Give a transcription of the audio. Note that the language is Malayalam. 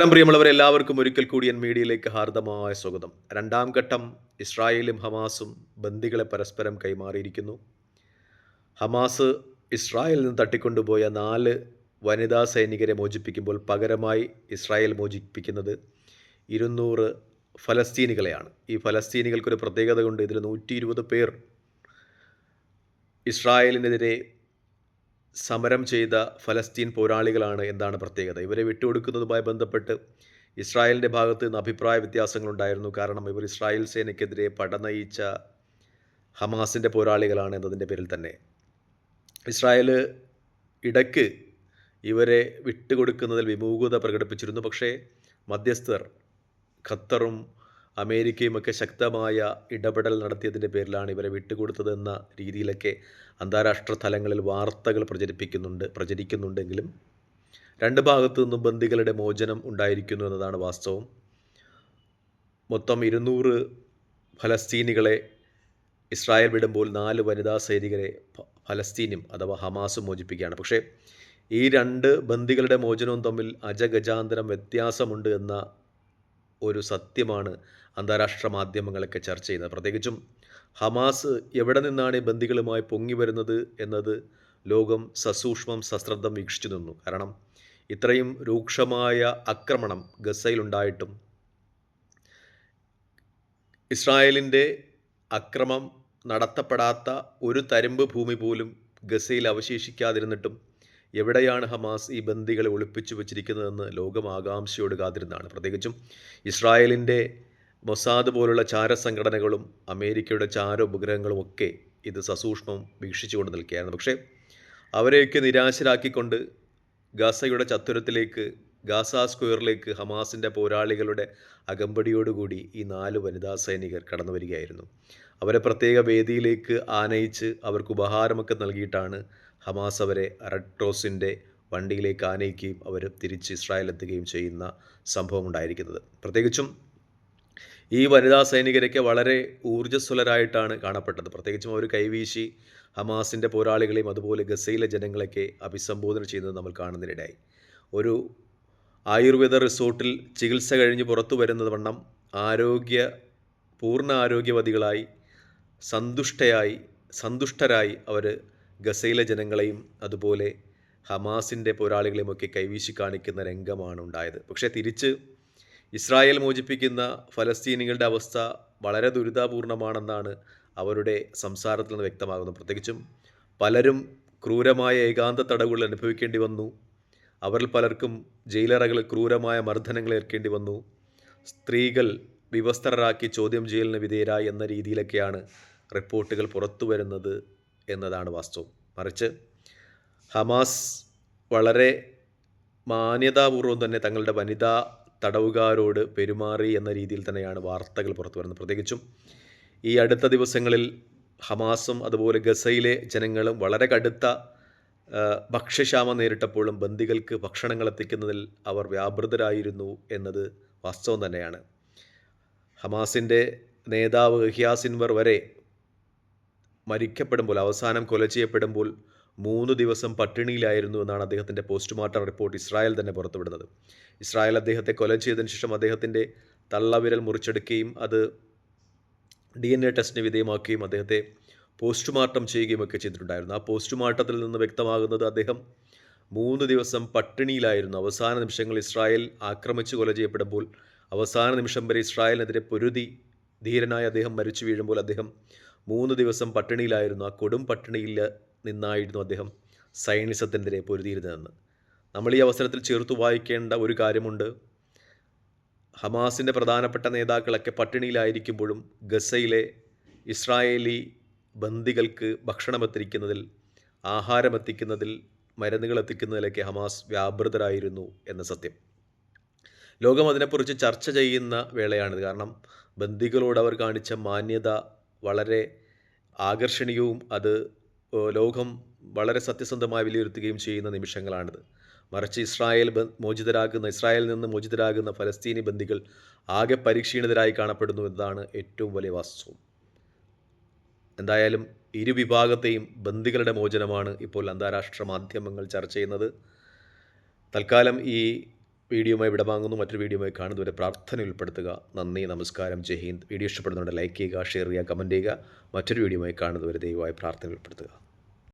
നമസ്കാരം പ്രിയമുള്ളവരെ എല്ലാവർക്കും ഒരിക്കൽ കൂടി എൻ മീഡിയയിലേക്ക് ഹാർദമായ സ്വാഗതം. രണ്ടാം ഘട്ടം ഇസ്രായേലും ഹമാസും ബന്ദികളെ പരസ്പരം കൈമാറിയിരിക്കുന്നു. ഹമാസ് ഇസ്രായേലിൽ നിന്ന് തട്ടിക്കൊണ്ടുപോയ നാല് വനിതാ സൈനികരെ മോചിപ്പിക്കുമ്പോൾ പകരമായി ഇസ്രായേൽ മോചിപ്പിക്കുന്നത് ഇരുന്നൂറ് ഫലസ്തീനികളെയാണ്. ഈ ഫലസ്തീനികൾക്കൊരു പ്രത്യേകത കൊണ്ട് ഇതിൽ നൂറ്റി ഇരുപത് പേർ ഇസ്രായേലിനെതിരെ സമരം ചെയ്ത ഫലസ്തീൻ പോരാളികളാണ് എന്താണ് പ്രത്യേകത? ഇവരെ വിട്ടുകൊടുക്കുന്നതുമായി ബന്ധപ്പെട്ട് ഇസ്രായേലിന്റെ ഭാഗത്ത് നിന്ന് അഭിപ്രായ വ്യത്യാസങ്ങളുണ്ടായിരുന്നു. കാരണം ഇവർ ഇസ്രായേൽ സേനയ്ക്കെതിരെ പടനയിച്ച ഹമാസിന്റെ പോരാളികളാണ് എന്നതിന്റെ പേരിൽ തന്നെ. ഇസ്രായേൽ ഇടയ്ക്ക് ഇവരെ വിട്ടുകൊടുക്കുന്നതിൽ വിമുഖത പ്രകടിപ്പിച്ചിരുന്നു. പക്ഷേ മധ്യസ്ഥർ ഖത്തറും അമേരിക്കയും ഒക്കെ ശക്തമായ ഇടപെടൽ നടത്തിയതിന്റെ പേരിലാണ് ഇവരെ വിട്ടുകൊടുത്തതെന്ന രീതിയിലൊക്കെ അന്താരാഷ്ട്ര തലങ്ങളിൽ വാർത്തകൾ പ്രചരിപ്പിക്കുന്നുണ്ട് പ്രചരിക്കുന്നുണ്ടെങ്കിലും രണ്ട് ഭാഗത്തു നിന്നും ബന്ദികളുടെ മോചനം ഉണ്ടായിരിക്കുന്നു എന്നതാണ് വാസ്തവം. മൊത്തം ഇരുന്നൂറ് ഫലസ്തീനികളെ ഇസ്രായേൽ വിടുമ്പോൾ നാല് വനിതാ സൈനികരെ ഫലസ്തീനും അഥവാ ഹമാസും മോചിപ്പിക്കുകയാണ്. പക്ഷേ ഈ രണ്ട് ബന്ദികളുടെ മോചനവും തമ്മിൽ അജഗജാന്തരം വ്യത്യാസമുണ്ട് എന്ന ഒരു സത്യമാണ് അന്താരാഷ്ട്ര മാധ്യമങ്ങളൊക്കെ ചർച്ച ചെയ്യുന്നത്. പ്രത്യേകിച്ചും ഹമാസ് എവിടെ നിന്നാണ് ബന്ദികളുമായി പൊങ്ങി വരുന്നത് എന്നത് ലോകം സസൂക്ഷ്മം സശ്രദ്ധം വീക്ഷിച്ചു നിന്നു. കാരണം ഇത്രയും രൂക്ഷമായ ആക്രമണം ഗസയിലുണ്ടായിട്ടും ഇസ്രായേലിന്റെ അക്രമം നടത്തപ്പെടാത്ത ഒരു തരമ്പ് ഭൂമി പോലും ഗസയിൽ അവശേഷിക്കാതിരുന്നിട്ടും എവിടെയാണ് ഹമാസ് ഈ ബന്ദികളെ ഒളിപ്പിച്ചു വച്ചിരിക്കുന്നതെന്ന് ലോകം ആകാംക്ഷയോട് കാത്തിരുന്നതാണ്. പ്രത്യേകിച്ചും ഇസ്രായേലിന്റെ മൊസാദ് പോലുള്ള ചാര സംഘടനകളും അമേരിക്കയുടെ ചാര ഉപഗ്രഹങ്ങളും ഒക്കെ ഇത് സസൂക്ഷ്മം വീക്ഷിച്ചുകൊണ്ട് നിൽക്കുകയായിരുന്നു. പക്ഷേ അവരെയൊക്കെ നിരാശരാക്കിക്കൊണ്ട് ഗാസയുടെ ചത്തുരത്തിലേക്ക് ഗാസ സ്ക്വയറിലേക്ക് ഹമാസിന്റെ പോരാളികളുടെ അകമ്പടിയോടുകൂടി ഈ നാല് വനിതാ സൈനികർ കടന്നു വരികയായിരുന്നു. അവരെ പ്രത്യേക വേദിയിലേക്ക് ആനയിച്ച് അവർക്ക് ഉപഹാരമൊക്കെ നൽകിയിട്ടാണ് ഹമാസ് അവരെ റെഡ് ക്രോസിന്റെ വണ്ടിയിലേക്ക് ആനയിക്കുകയും അവർ തിരിച്ച് ഇസ്രായേൽ എത്തുകയും ചെയ്യുന്ന സംഭവം ഉണ്ടായിരിക്കുന്നത് പ്രത്യേകിച്ചും ഈ വനിതാ സൈനികരൊക്കെ വളരെ ഊർജസ്വലരായിട്ടാണ് കാണപ്പെട്ടത്. പ്രത്യേകിച്ചും അവർ കൈവീശി ഹമാസിന്റെ പോരാളികളെയും അതുപോലെ ഗസയിലെ ജനങ്ങളെയൊക്കെ അഭിസംബോധന ചെയ്യുന്നത് നമ്മൾ കാണുന്നതിനിടയായി. ഒരു ആയുർവേദ റിസോർട്ടിൽ ചികിത്സ കഴിഞ്ഞ് പുറത്തു വരുന്നത് വണ്ണം ആരോഗ്യ പൂർണ ആരോഗ്യവതികളായി സന്തുഷ്ടയായി സന്തുഷ്ടരായി അവർ ഗസയിലെ ജനങ്ങളെയും അതുപോലെ ഹമാസിന്റെ പോരാളികളെയും ഒക്കെ കൈവീശി കാണിക്കുന്ന രംഗമാണ് ഉണ്ടായത്. പക്ഷേ തിരിച്ച് ഇസ്രായേൽ മോചിപ്പിക്കുന്ന ഫലസ്തീനികളുടെ അവസ്ഥ വളരെ ദുരിതാപൂർണമാണെന്നാണ് അവരുടെ സംസാരത്തിൽ നിന്ന് വ്യക്തമാകുന്നത്. പ്രത്യേകിച്ചും പലരും ക്രൂരമായ ഏകാന്ത തടവുകൾ അനുഭവിക്കേണ്ടി വന്നു. അവരിൽ പലർക്കും ജയിലറകളിൽ ക്രൂരമായ മർദ്ദനങ്ങൾ ഏൽക്കേണ്ടി വന്നു. സ്ത്രീകൾ വിവസ്ത്രരാക്കി ചോദ്യം ചെയ്യലിന് വിധേയരായി എന്ന രീതിയിലൊക്കെയാണ് റിപ്പോർട്ടുകൾ പുറത്തു വരുന്നത് എന്നതാണ് വാസ്തവം. മറിച്ച് ഹമാസ് വളരെ മാന്യതാപൂർവം തന്നെ തങ്ങളുടെ വനിതാ തടവുകാരോട് പെരുമാറി എന്ന രീതിയിൽ തന്നെയാണ് വാർത്തകൾ പുറത്തു വരുന്നത്. പ്രത്യേകിച്ചും ഈ അടുത്ത ദിവസങ്ങളിൽ ഹമാസും അതുപോലെ ഗസയിലെ ജനങ്ങളും വളരെ കടുത്ത ഭക്ഷ്യക്ഷാമം നേരിട്ടപ്പോഴും ബന്ദികൾക്ക് ഭക്ഷണങ്ങൾ എത്തിക്കുന്നതിൽ അവർ വ്യാപൃതരായിരുന്നു എന്നത് വാസ്തവം തന്നെയാണ്. ഹമാസിന്റെ നേതാവ് ഹിയാസിൻവർ വരെ മരിക്കപ്പെടുമ്പോൾ അവസാനം കൊല ചെയ്യപ്പെടുമ്പോൾ മൂന്ന് ദിവസം പട്ടിണിയിലായിരുന്നു എന്നാണ് അദ്ദേഹത്തിന്റെ പോസ്റ്റ്മോർട്ടം റിപ്പോർട്ട് ഇസ്രായേൽ തന്നെ പുറത്തുവിടുന്നത്. ഇസ്രായേൽ അദ്ദേഹത്തെ കൊല ചെയ്തതിന് ശേഷം അദ്ദേഹത്തിന്റെ തള്ളവിരൽ മുറിച്ചെടുക്കുകയും അത് ഡി എൻ എ ടെസ്റ്റിന് വിധേയമാക്കുകയും അദ്ദേഹത്തെ പോസ്റ്റ്മോർട്ടം ചെയ്യുകയും ഒക്കെ ചെയ്തിട്ടുണ്ടായിരുന്നു. ആ പോസ്റ്റ്മോർട്ടത്തിൽ നിന്ന് വ്യക്തമാകുന്നത് അദ്ദേഹം മൂന്ന് ദിവസം പട്ടിണിയിലായിരുന്നു. അവസാന നിമിഷങ്ങൾ ഇസ്രായേൽ ആക്രമിച്ച് കൊല ചെയ്യപ്പെടുമ്പോൾ അവസാന നിമിഷം വരെ ഇസ്രായേലിനെതിരെ പൊരുതി ധീരനായ അദ്ദേഹം മരിച്ചു വീഴുമ്പോൾ അദ്ദേഹം മൂന്ന് ദിവസം പട്ടിണിയിലായിരുന്നു. ആ കൊടും പട്ടിണിയിൽ നിന്നായിരുന്നു അദ്ദേഹം സൈനിസത്തിനെതിരെ പൊരുതിയിരുന്നതെന്ന്. നമ്മൾ ഈ അവസരത്തിൽ ചേർത്തു വായിക്കേണ്ട ഒരു കാര്യമുണ്ട്. ഹമാസിന്റെ പ്രധാനപ്പെട്ട നേതാക്കളൊക്കെ പട്ടിണിയിലായിരിക്കുമ്പോഴും ഗസയിലെ ഇസ്രായേലി ബന്ദികൾക്ക് ഭക്ഷണം എത്തിക്കുന്നതിൽ ആഹാരം എത്തിക്കുന്നതിൽ മരുന്നുകൾ എത്തിക്കുന്നതിലൊക്കെ ഹമാസ് വ്യാപൃതരായിരുന്നു എന്ന സത്യം. ലോകം അതിനെക്കുറിച്ച് ചർച്ച ചെയ്യുന്ന വേളയാണിത്. കാരണം ബന്ദികളോട് അവർ കാണിച്ച മാന്യത വളരെ ആകർഷണീയവും അത് ലോകം വളരെ സത്യസന്ധമായി വിലയിരുത്തുകയും ചെയ്യുന്ന നിമിഷങ്ങളാണിത്. മറിച്ച് ഇസ്രായേൽ മോചിതരാകുന്ന ഇസ്രായേലിൽ നിന്ന് മോചിതരാകുന്ന ഫലസ്തീനി ബന്ദികൾ ആകെ പരിക്ഷീണിതരായി കാണപ്പെടുന്നു എന്നതാണ് ഏറ്റവും വലിയ വാസ്തവം. എന്തായാലും ഇരു വിഭാഗത്തെയും ബന്ദികളുടെ മോചനമാണ് ഇപ്പോൾ അന്താരാഷ്ട്ര മാധ്യമങ്ങൾ ചർച്ച ചെയ്യുന്നത്. തൽക്കാലം ഈ വീഡിയോയുമായി വിടവാങ്ങുന്നു മറ്റൊരു വീഡിയോയുമായി കാണുന്നവരെ പ്രാർത്ഥന ഉൾപ്പെടുത്തുക. നന്ദി നമസ്കാരം. ജയ് ഹിന്ദ്. വീഡിയോ ഇഷ്ടപ്പെടുന്നുണ്ട് ലൈക്ക് ചെയ്യുക ഷെയർ ചെയ്യുക കമന്റ് ചെയ്യുക. മറ്റൊരു വീഡിയോയുമായി കാണുന്നവരെ ദയവായി പ്രാർത്ഥന ഉൾപ്പെടുത്തുക.